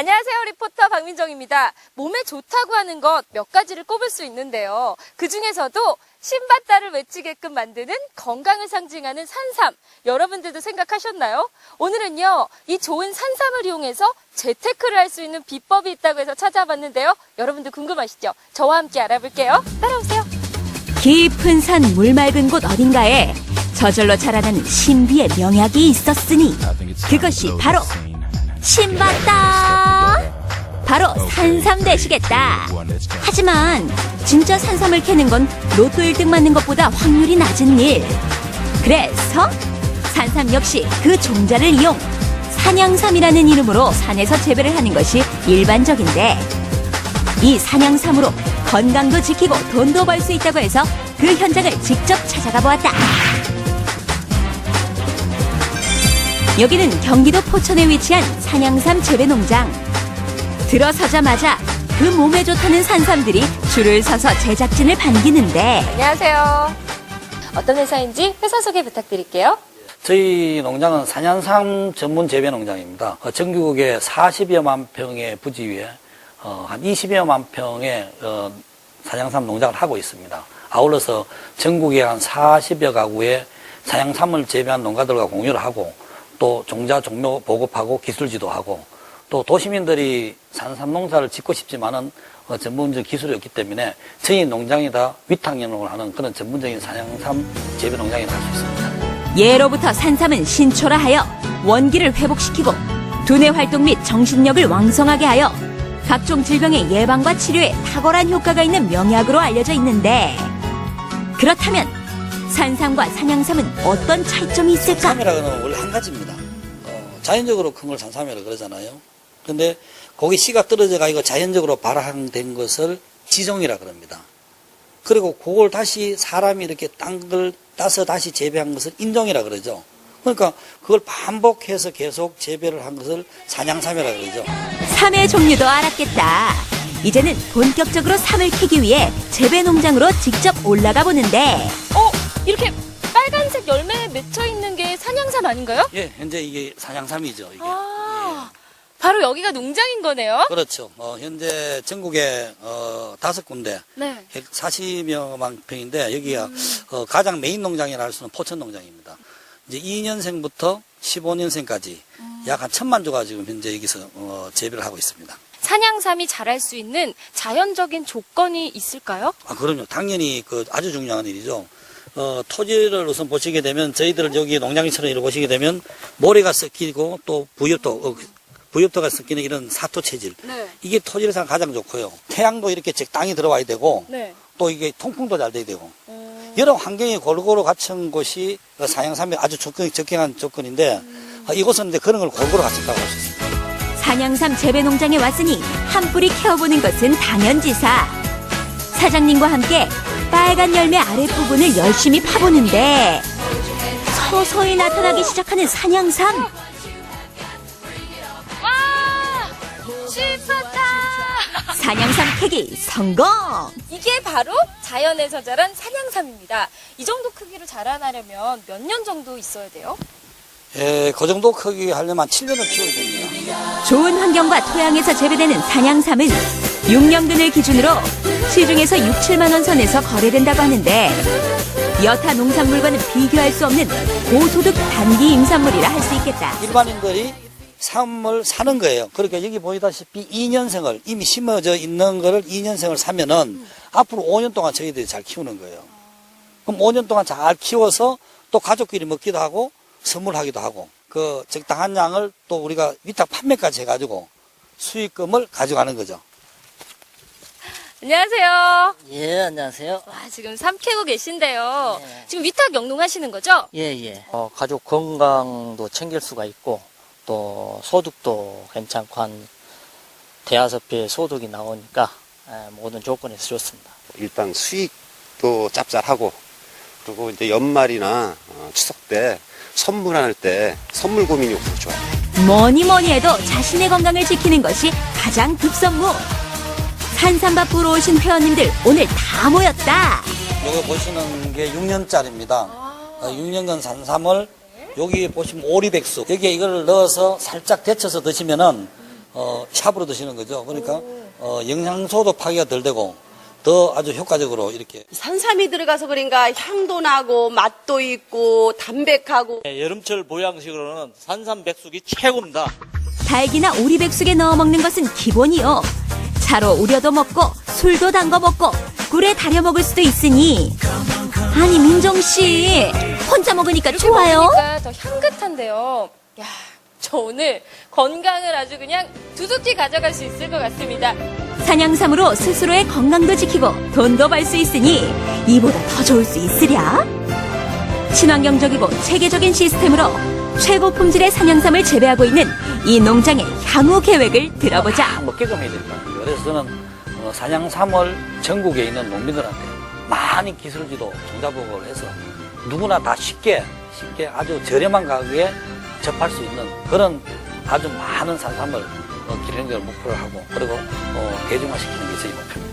안녕하세요. 리포터 박민정입니다. 몸에 좋다고 하는 것 몇 가지를 꼽을 수 있는데요. 그 중에서도 신받다를 외치게끔 만드는 건강을 상징하는 산삼. 여러분들도 생각하셨나요? 오늘은요, 이 좋은 산삼을 이용해서 재테크를 할 수 있는 비법이 있다고 해서 찾아봤는데요. 여러분들 궁금하시죠? 저와 함께 알아볼게요. 따라오세요. 깊은 산 물 맑은 곳 어딘가에 저절로 자라나는 신비의 명약이 있었으니 그것이 바로 신받다 바로 산삼 되시겠다 하지만 진짜 산삼을 캐는 건 로또 1등 맞는 것보다 확률이 낮은 일 그래서 산삼 역시 그 종자를 이용 산양삼이라는 이름으로 산에서 재배를 하는 것이 일반적인데 이 산양삼으로 건강도 지키고 돈도 벌 수 있다고 해서 그 현장을 직접 찾아가 보았다. 여기는 경기도 포천에 위치한 산양삼 재배 농장. 들어서자마자 그 몸에 좋다는 산삼들이 줄을 서서 제작진을 반기는데 안녕하세요. 어떤 회사인지 회사 소개 부탁드릴게요. 저희 농장은 산양삼 전문 재배 농장입니다. 어, 전국에 40여만 평의 부지 위에 어, 한 20여만 평의 어, 산양삼 농장을 하고 있습니다. 아울러서 전국에 한 40여 가구의 산양삼을 재배한 농가들과 공유를 하고 또 종자 종묘 보급하고 기술 지도하고 또 도시민들이 산삼 농사를 짓고 싶지만은 어, 전문적 기술이 없기 때문에 저희 농장이 다 위탁연농을 하는 그런 전문적인 산양삼 재배 농장이라 할수 있습니다. 예로부터 산삼은 신초라 하여 원기를 회복시키고 두뇌 활동 및 정신력을 왕성하게 하여 각종 질병의 예방과 치료에 탁월한 효과가 있는 명약으로 알려져 있는데 그렇다면 산삼과 산양삼은 어떤 차이점이 있을까? 산삼이라는 건 원래 한 가지입니다. 어, 자연적으로 큰 걸 산삼이라고 그러잖아요. 근데 거기 씨가 떨어져 가지고 자연적으로 발항된 것을 지종이라 그럽니다. 그리고 그걸 다시 사람이 이렇게 딴걸 따서 다시 재배한 것을 인종이라 그러죠. 그러니까 그걸 반복해서 계속 재배를 한 것을 산양삼이라 그러죠. 삼의 종류도 알았겠다. 이제는 본격적으로 삼을 캐기 위해 재배 농장으로 직접 올라가 보는데 어, 이렇게 빨간색 열매에 맺혀 있는 게 산양삼 아닌가요? 예, 현재 이게 산양삼이죠. 이게. 아, 바로 여기가 농장인 거네요? 예. 그렇죠. 어, 현재 전국에 어, 다섯 군데 네. 140여만 평인데 여기가 어, 가장 메인 농장이라 할 수는 포천 농장입니다. 이제 2년생부터 15년생까지 약 한 천만 조가 지금 현재 여기서 어, 재배를 하고 있습니다. 산양삼이 자랄 수 있는 자연적인 조건이 있을까요? 아, 그럼요. 당연히 그 아주 중요한 일이죠. 어, 토지를 우선 보시게 되면 저희들 여기 농장처럼 이렇게 보시게 되면 모래가 섞이고 또 부엽도 어, 부엽도가 섞이는 이런 사토 체질. 네. 이게 토지에서 가장 좋고요. 태양도 이렇게 적당히 들어와야 되고 네. 또 이게 통풍도 잘 돼야 되고 어, 여러 환경이 골고루 갖춘 곳이 그 사양삼의 아주 적경, 적경한 조건인데 어, 이곳은 이제 그런 걸 골고루 갖췄다고 할 수 있습니다. 산양삼 재배 농장에 왔으니 한 뿌리 캐어보는 것은 당연지사. 사장님과 함께 빨간 열매 아랫부분을 열심히 파보는데 서서히 나타나기 시작하는 산양삼. 산양삼 캐기 성공! 이게 바로 자연에서 자란 산양삼입니다. 이 정도 크기로 자라나려면 몇 년 정도 있어야 돼요? 예, 그 정도 크기 하려면 7년을 키워야 됩니다. 좋은 환경과 토양에서 재배되는 산양삼은 6년근을 기준으로 시중에서 6, 7만 원 선에서 거래된다고 하는데 여타 농산물과는 비교할 수 없는 고소득 단기 임산물이라 할 수 있겠다. 일반인들이 삼을 사는 거예요. 그러니까 여기 보이다시피 2년생을 이미 심어져 있는 거를 2년생을 사면은 앞으로 5년 동안 저희들이 잘 키우는 거예요. 그럼 5년 동안 잘 키워서 또 가족끼리 먹기도 하고 선물하기도 하고 그 적당한 양을 또 우리가 위탁 판매까지 해가지고 수익금을 가져가는 거죠. 안녕하세요. 예, 안녕하세요. 와, 지금 삼 캐고 계신데요. 네. 지금 위탁 영농하시는 거죠? 예, 예. 어, 가족 건강도 챙길 수가 있고, 또 소득도 괜찮고, 한 대여섯 배의 소득이 나오니까, 예, 모든 조건에서 좋습니다. 일단 수익도 짭짤하고 그리고 이제 연말이나 어, 추석 때 선물할 때 선물 고민이 없어서 좋아요. 뭐니 뭐니 해도 자신의 건강을 지키는 것이 가장 급선무. 산삼밭 보러 오신 회원님들 오늘 다 모였다. 요거 보시는 게 6년짜리입니다. 6년간 산삼을 여기 보시면 오리백숙 여기에 이걸 넣어서 살짝 데쳐서 드시면은 어, 샵으로 드시는 거죠. 그러니까 어, 영양소도 파괴가 덜 되고 더 아주 효과적으로 이렇게 산삼이 들어가서 그런가 향도 나고 맛도 있고 담백하고 예, 여름철 보양식으로는 산삼 백숙이 최고입니다. 달기나 오리백숙에 넣어 먹는 것은 기본이요. 차로 우려도 먹고 술도 담궈 먹고 꿀에 달여 먹을 수도 있으니 아니 민정 씨 혼자 먹으니까 좋아요. 먹으니까 더 향긋한데요. 야, 저 오늘 건강을 아주 그냥 두둑히 가져갈 수 있을 것 같습니다. 산양삼으로 스스로의 건강도 지키고 돈도 벌 수 있으니 이보다 더 좋을 수 있으랴? 친환경적이고 체계적인 시스템으로 최고 품질의 산양삼을 재배하고 있는 이 농장의 향후 계획을 들어보자. 다 먹게끔 해야 된다. 그래서 저는 어, 산양삼을 전국에 있는 농민들한테 많이 기술지도 종자보고를 해서 누구나 다 쉽게 쉽게 아주 저렴한 가격에 접할 수 있는 그런 아주 많은 산삼을 어, 기능적으로 목표를 하고 그리고 어, 대중화시키는 게 저희 목표입니다.